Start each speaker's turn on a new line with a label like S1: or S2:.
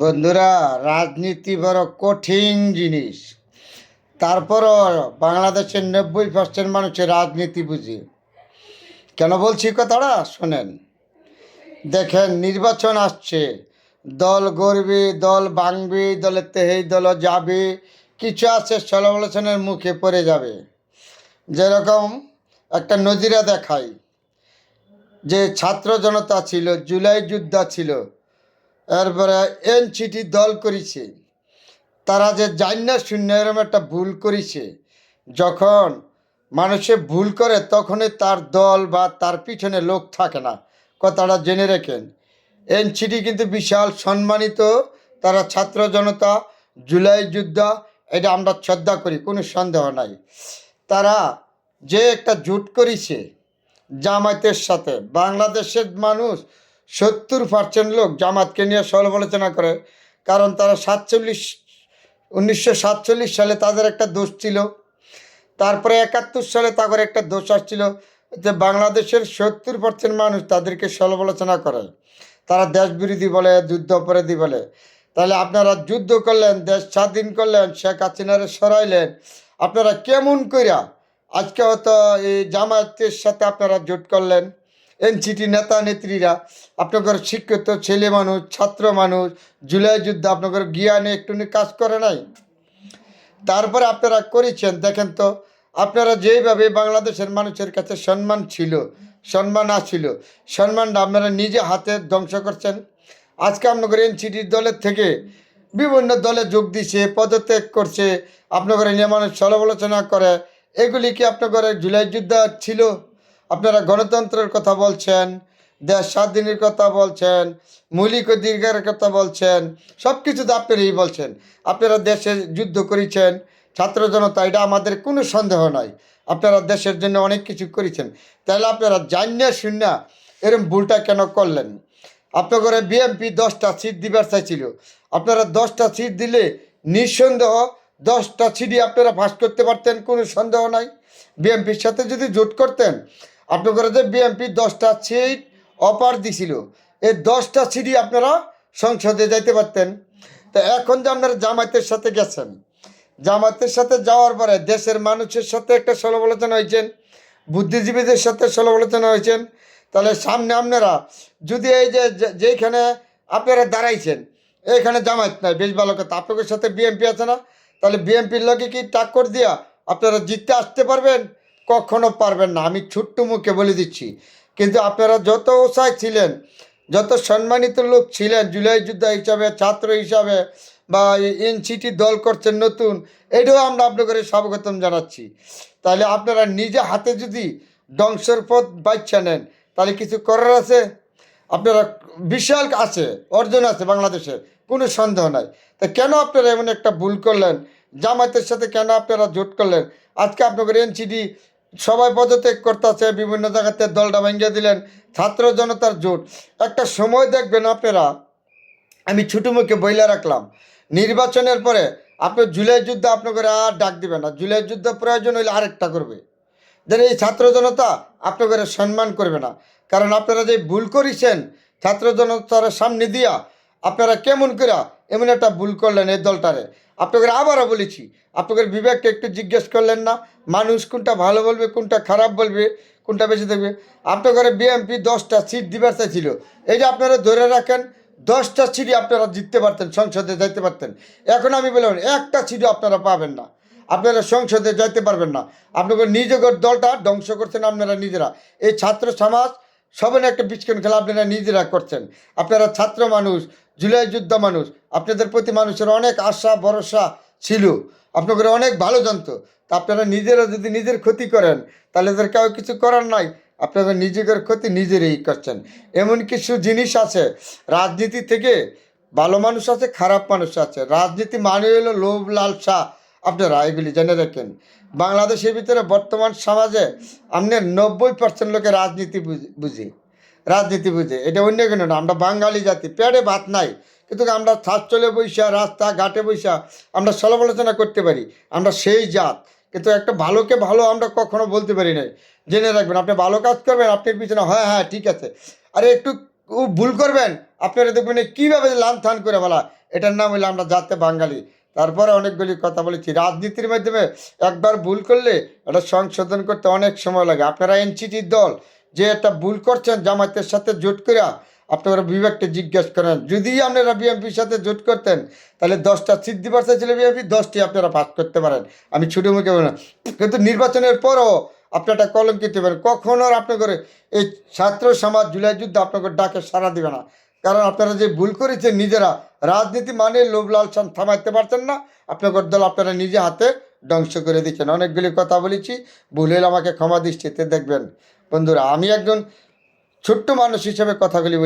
S1: বন্ধুরা, রাজনীতি বড় কঠিন জিনিস। তারপরও বাংলাদেশের নব্বই পার্সেন্ট মানুষের রাজনীতি বুঝি। কেন বলছি কথাটা? শোনেন। দেখেন, নির্বাচন আসছে। দল গড়বে, দল ভাঙবে দলের তেহেই দল যাবে, কিছু আছে সমালোচনার মুখে পড়ে যাবে। যেরকম একটা নজিরা দেখাই, যে ছাত্র জনতা ছিল, জুলাই যোদ্ধা ছিল এরপরে এনসিটি দল করেছে। তারা যে জান্না শূন্য এরকম একটা ভুল করেছে। যখন মানুষে ভুল করে, তখনই তার দল বা তার পিছনে লোক থাকে না। কথাটা জেনে রেখেন। এনসিটি কিন্তু বিশাল সম্মানিত তারা ছাত্র জনতা, জুলাই যুদ্ধ, এটা আমরা শ্রদ্ধা করি, কোনো সন্দেহ নাই। তারা যে একটা জুট করেছে জামায়াতের সাথে, বাংলাদেশের মানুষ সত্তর পার্সেন্ট লোক জামাতকে নিয়ে সমালোচনা করে, কারণ তারা সাতচল্লিশ, উনিশশো সাতচল্লিশ সালে তাদের একটা দোষ ছিল। তারপরে একাত্তর সালে তাদের একটা দোষ আসছিল যে বাংলাদেশের সত্তর পার্সেন্ট মানুষ তাদেরকে সমালোচনা করে। তারা দেশ বিরোধী বলে, যুদ্ধ অপরাধী বলে। তাহলে আপনারা যুদ্ধ করলেন, দেশ স্বাধীন করলেন, শেখ হাসিনারে সরাইলেন, আপনারা কেমন কইরা আজকে হয়তো এই জামায়াতের সাথে আপনারা জোট করলেন? এনসিটি নেতা নেত্রীরা, আপনাদের শিক্ষিত ছেলে মানুষ, ছাত্র মানুষ, জুলাই যুদ্ধ আপনাদের জ্ঞানে একটু কাজ করে নাই? তারপরে আপনারা করেছেন, দেখেন তো, আপনারা যেইভাবে বাংলাদেশের মানুষের কাছে সম্মান ছিল, সম্মান আসছিল, সম্মানটা আপনারা নিজে হাতে ধ্বংস করছেন। আজকে আপনাদের এনসিটির দলের থেকে বিভিন্ন দলে যোগ দিছে, পদত্যাগ করছে, আপনাদের নিয়ে মানুষ সমালোচনা করে, এগুলি কি আপনাদের জুলাই যুদ্ধ ছিল? আপনারা গণতন্ত্রের কথা বলছেন, দেশ স্বাধীনের কথা বলছেন, মৌলিক অধিকারের কথা বলছেন সব কিছু তো আপনারাই বলছেন। আপনারা দেশে যুদ্ধ করেছেন, ছাত্র জনতা, এটা আমাদের কোনো সন্দেহ নাই আপনারা দেশের জন্য অনেক কিছু করেছেন। তাহলে আপনারা জানিয়া শূন্য এরম ভুলটা কেন করলেন? আপনাদের বিএমপি দশটা সিট দিবার চাইছিল। আপনারা দশটা সিট দিলে নিঃসন্দেহ দশটা সিটই আপনারা ফাঁস করতে পারতেন, কোনো সন্দেহ নাই। বিএমপির সাথে যদি জোট করতেন আপনাদের যে বিএমপি দশটা সিট অপার দিছিল। এই দশটা সিটই আপনারা সংসদে যাইতে পারতেন। তা এখন যে আপনারা জামায়াতের সাথে গেছেন, জামায়াতের সাথে যাওয়ার পরে দেশের মানুষের সাথে একটা সমালোচনা হয়েছেন, বুদ্ধিজীবীদের সাথে সমালোচনা হয়েছেন। তাহলে সামনে আপনারা যদি এই যে যেইখানে আপনারা দাঁড়াইছেন, এইখানে জামায়াত নাই, বেশ ভালো কথা। আপনাদের সাথে বিএমপি আছে না? তাহলে বিএমপির লগে কি টাক্কর দিয়া আপনারা জিততে আসতে পারবেন? কখনো পারবেন না। আমি ছোট্ট মুখে বলে দিচ্ছি। কিন্তু আপনারা যত ওসায় ছিলেন, যত সম্মানিত লোক ছিলেন, জুলাই যোদ্ধা হিসাবে, ছাত্র হিসাবে বা এনসিটি দল করছেন নতুন, এটাও আমরা আপনাদের স্বাগতম জানাচ্ছি। তাহলে আপনারা নিজে হাতে যদি ধ্বংসের পথ বাচ্চা নেন, তাহলে কিছু করার আছে? আপনারা বিশাল আছে, অর্জন আছে বাংলাদেশে, কোনো সন্দেহ নাই। তা কেন আপনারা এমন একটা ভুল করলেন? জামায়াতের সাথে কেন আপনারা জোট করলেন? আজকে আপনাদের এনসিডি সবাই পদত্যাগ করতেছে, বিভিন্ন জায়গাতে দলটা ভেঙে দিলেন। ছাত্র জনতার জোট। একটা সময় দেখবেন আপনারা, আমি ছোটো মুখে বইলা রাখলাম, নির্বাচনের পরে আপনি জুলাই যুদ্ধ আপনাকে আর ডাক দিবে না। জুলাই যুদ্ধ প্রয়োজন হইলে আরেকটা করবে। দেন এই ছাত্র জনতা আপনাকে সম্মান করবে না। কারণ আপনারা যে ভুল করেছেন, ছাত্র জনতার সামনে দিয়া আপনারা কেমন করে এমন একটা ভুল করলেন এই দলটারে। আপনাকে আবারও বলেছি, আপনাদের বিবেককে একটু জিজ্ঞেস করলেন না, মানুষ কোনটা ভালো বলবে, কোনটা খারাপ বলবে, কোনটা বেশি দেখবে? আপনাদের বিএমপি দশটা সিট দিবার চাইছিল। এই যে আপনারা ধরে রাখেন, দশটা সিটই আপনারা জিততে পারতেন, সংসদে যাইতে পারতেন। এখন আমি বললাম, একটা সিটও আপনারা পাবেন না। আপনারা সংসদে যাইতে পারবেন না। আপনাদের নিজেদের দলটা ধ্বংস করছেন আপনারা নিজেরা। এই ছাত্র সমাজ, সবাই একটা বিস্কুট খেলা আপনারা নিজেরা করছেন। আপনারা ছাত্র মানুষ, জুলাই যুদ্ধ মানুষ আপনাদের প্রতি মানুষের অনেক আশা, ভরসা ছিল। আপনাদের অনেক ভালো জানতো। তা আপনারা নিজেরা যদি নিজের ক্ষতি করেন, তাহলে এদের কেউ কিছু করার নাই। আপনাদের নিজেদের ক্ষতি নিজেরই করছেন। এমন কিছু জিনিস আছে, রাজনীতি থেকে ভালো মানুষ আছে, খারাপ মানুষ আছে। রাজনীতি মানে হলো লোভ, লালসা। আপনারা এগুলি জেনে রাখেন। বাংলাদেশের ভিতরে বর্তমান সমাজে আপনার নব্বই পার্সেন্ট লোকে রাজনীতি বুঝি, বুঝে, রাজনীতি বুঝে। এটা অন্য কোনো না, আমরা বাঙালি জাতি, পেটে ভাত নাই। কিন্তু আমরা চলে বৈশা, রাস্তা ঘাটে বৈশা, আমরা সমালোচনা করতে পারি। আমরা সেই জাত। কিন্তু একটা ভালোকে ভালো আমরা কখনো বলতে পারি নাই। জেনে রাখবেন, আপনি ভালো কাজ করবেন, আপনার পিছনে হ্যাঁ হ্যাঁ ঠিক আছে। আরে একটু ভুল করবেন, আপনারা দেখবেন কীভাবে লান থান করে বলা, এটার নাম হইল আমরা জাতে বাঙালি। তারপরে অনেকগুলি কথা বলেছি। রাজনীতির মাধ্যমে একবার ভুল করলে এটা সংশোধন করতে অনেক সময় লাগে। আপনারা এনসিটির দল, যে একটা ভুল করছেন জামাতের সাথে জোট করে আপনারা বিবেকটা জিজ্ঞেস করেন, যদি আপনারা বিএনপির সাথে জোট করতেন, তাহলে দশটা সিট দিবার ছিল বিএনপি, দশটি আপনারা পাস করতে পারেন। আমি ছুটে মুখে বলি কিন্তু নির্বাচনের পরও আপনারা কলঙ্কিত পারেন। কখনো আর আপনাদের এই ছাত্র সমাজ জুলাই যুদ্ধ আপনাদের ডাকে সাড়া দিবে না। কারণ আপনারা যে ভুল করেছেন নিজেরা, রাজনীতি মানে লোভ লালসান থামাইতে পারছেন না। আপনাদের দল আপনারা নিজে হাতে ধ্বংস করে দিচ্ছেন। অনেকগুলি কথা বলেছি, ভুল আমাকে ক্ষমা দৃষ্টিতে দেখবেন। বন্ধুরা, আমি একজন ছোট্ট মানুষ হিসেবে কথাগুলি।